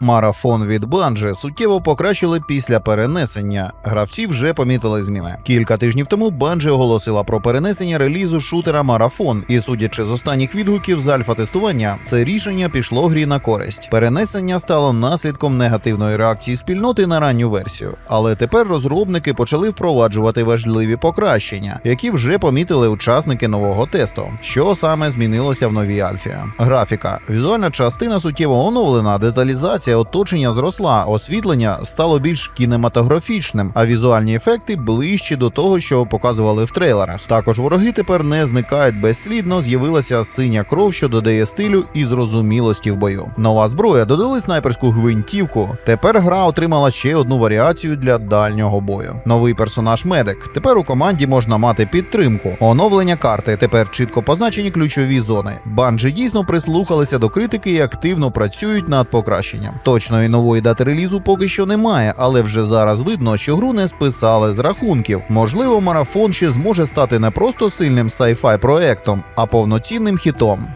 Марафон від Bungie суттєво покращили після перенесення. Гравці вже помітили зміни. Кілька тижнів тому Bungie оголосила про перенесення релізу шутера Марафон, і судячи з останніх відгуків з альфа-тестування, це рішення пішло грі на користь. Перенесення стало наслідком негативної реакції спільноти на ранню версію. Але тепер розробники почали впроваджувати важливі покращення, які вже помітили учасники нового тесту. Що саме змінилося в новій альфі? Графіка, візуальна частина суттєво оновлена, деталізація оточення зросла, освітлення стало більш кінематографічним, а візуальні ефекти ближчі до того, що показували в трейлерах. Також вороги тепер не зникають безслідно. З'явилася синя кров, що додає стилю і зрозумілості в бою. Нова зброя додали снайперську гвинтівку. Тепер гра отримала ще одну варіацію для дальнього бою. Новий персонаж медик. Тепер у команді можна мати підтримку. Оновлення карти. Тепер чітко позначені ключові зони. Банжі дійсно прислухалися до критики і активно працюють над покращенням. Точної нової дати релізу поки що немає, але вже зараз видно, що гру не списали з рахунків. Можливо, марафон ще зможе стати не просто сильним sci-fi проектом, а повноцінним хітом.